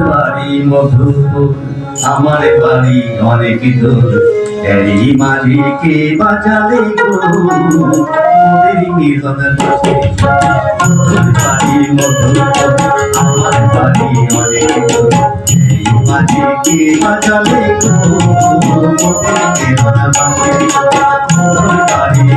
বাড়ি মধুপুর। আমার বাড়ি অনেক দূর। বাঁচালে গো? মোদের মিলন বাড়ি মধুপুর, আমার বাড়ি অনেক দূর। মিলন বাড়ি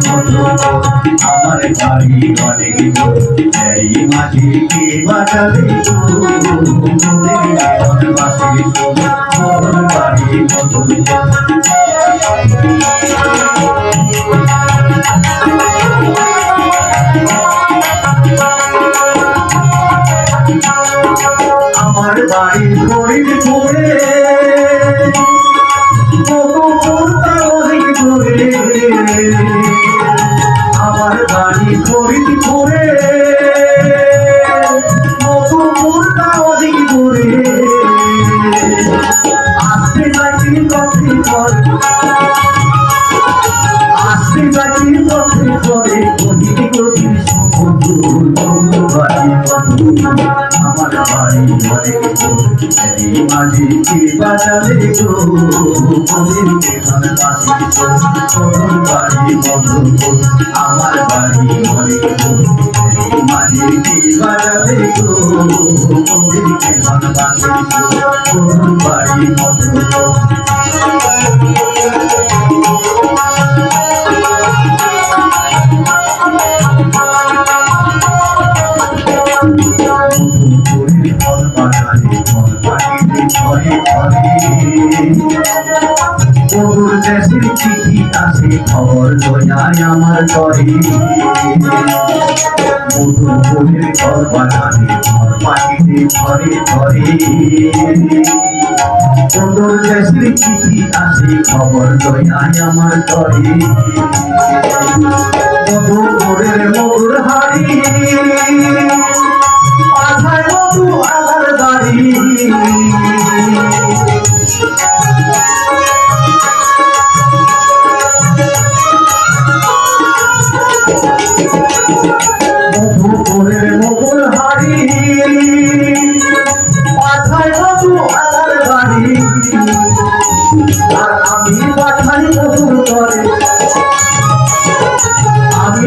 মধুপুর, আমার বাড়ি অনেক মোদের মিলন বসে বাড়ি মধুপুর আমার বাড়ি ফরিদপুরে মধুপুর আমার বাড়ি অনেক এই মাঝে কি বাজারে গো মন্দিরকে ভালোবাসি তোর বাড়ি বন্ধ আমার বাড়ি অনেক এই মাঝে কি বাজারে গো মন্দিরকে ভালোবাসি ঘরে ঘরে দেশের চিঠি আসে খবর লইয়ায় আমার ঘরে মধু ফুলের ফল বাগানে ফল পাখিতে ঘরে ঘরে কবুর দেশের চিঠি আসে খবর লইয়ায় আমার ঘরে মধুর করে মধুর হাড়ি। মাথায় মধু আমার বাড়ি। আমি পাঠাই মধুর করে আমি